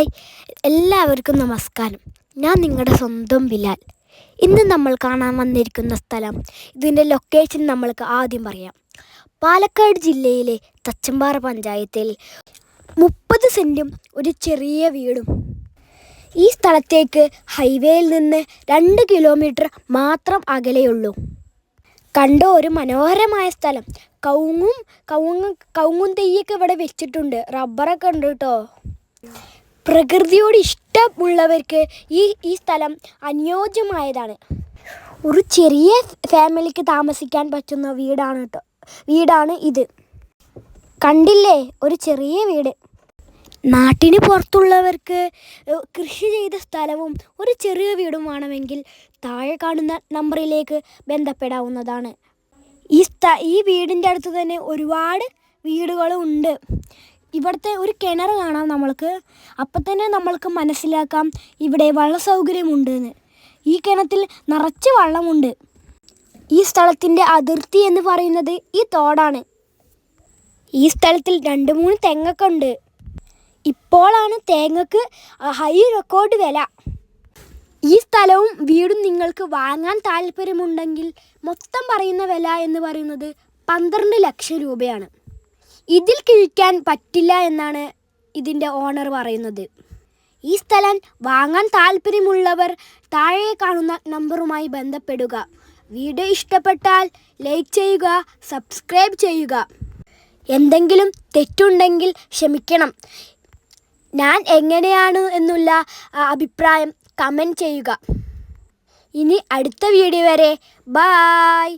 Hi. എല്ലാവർക്കും നമസ്കാരം. ഞാൻ നിങ്ങളുടെ സ്വന്തം ബിലാൽ. ഇന്ന് നമ്മൾ കാണാൻ വന്നിരിക്കുന്ന സ്ഥലം ഇതിന്റെ ലൊക്കേഷൻ നമ്മൾക്ക് ആദ്യം പറയാം. പാലക്കാട് ജില്ലയിലെ തച്ചമ്പാറ പഞ്ചായത്തിൽ മുപ്പത് സെന്റും ഒരു ചെറിയ വീടും. ഈ സ്ഥലത്തേക്ക് ഹൈവേയിൽ നിന്ന് രണ്ട് കിലോമീറ്റർ മാത്രം അകലെയുള്ളൂ. കണ്ടോ ഒരു മനോഹരമായ സ്ഥലം. കൗങ്ങും കൗങ്ങും കൗങ്ങും തെയ്യൊക്കെ ഇവിടെ വെച്ചിട്ടുണ്ട്. റബ്ബറൊക്കെ ഉണ്ട് കേട്ടോ. പ്രകൃതിയോട് ഇഷ്ടമുള്ളവർക്ക് ഈ ഈ സ്ഥലം അനുയോജ്യമായതാണ്. ഒരു ചെറിയ ഫാമിലിക്ക് താമസിക്കാൻ പറ്റുന്ന വീടാണ് കേട്ടോ വീടാണ് ഇത്. കണ്ടില്ലേ? ഒരു ചെറിയ വീട്. നാട്ടിന് പുറത്തുള്ളവർക്ക് കൃഷി ചെയ്ത സ്ഥലവും ഒരു ചെറിയ വീടും വേണമെങ്കിൽ താഴെ കാണുന്ന നമ്പറിലേക്ക് ബന്ധപ്പെടാവുന്നതാണ്. ഈ സ്ഥ ഈ വീടിന്റെ അടുത്ത് തന്നെ ഒരുപാട് വീടുകളും ഉണ്ട്. ഇവിടുത്തെ ഒരു കിണർ കാണാം നമ്മൾക്ക്. അപ്പം തന്നെ നമ്മൾക്ക് മനസ്സിലാക്കാം ഇവിടെ വള്ള സൗകര്യമുണ്ട് എന്ന് ഈ കിണറ്റിൽ നിറച്ച് വള്ളമുണ്ട്. ഈ സ്ഥലത്തിന്റെ അതിർത്തി എന്ന് പറയുന്നത് ഈ തോടാണ്. ഈ സ്ഥലത്തിൽ രണ്ട് മൂന്ന് തെങ്ങൊക്കെ ഉണ്ട്. ഇപ്പോഴാണ് തേങ്ങക്ക് ഹൈ റെക്കോർഡ് വില. ഈ സ്ഥലവും വീടും നിങ്ങൾക്ക് വാങ്ങാൻ താല്പര്യമുണ്ടെങ്കിൽ മൊത്തം പറയുന്ന വില എന്ന് പറയുന്നത് പന്ത്രണ്ട് ലക്ഷം രൂപയാണ്. ഇതിൽ കിഴിക്കാൻ പറ്റില്ല എന്നാണ് ഇതിന്റെ ഓണർ പറയുന്നത്. ഈ സ്ഥലം വാങ്ങാൻ താല്പര്യമുള്ളവർ താഴെ കാണുന്ന നമ്പറുമായി ബന്ധപ്പെടുക. വീഡിയോ ഇഷ്ടപ്പെട്ടാൽ ലൈക്ക് ചെയ്യുക സബ്സ്ക്രൈബ് ചെയ്യുക. എന്തെങ്കിലും തെറ്റുണ്ടെങ്കിൽ ക്ഷമിക്കണം. ഞാൻ എങ്ങനെയാണ് എന്നുള്ള അഭിപ്രായം കമന്റ് ചെയ്യുക. ഇനി അടുത്ത വീഡിയോ വരെ. ബായ്.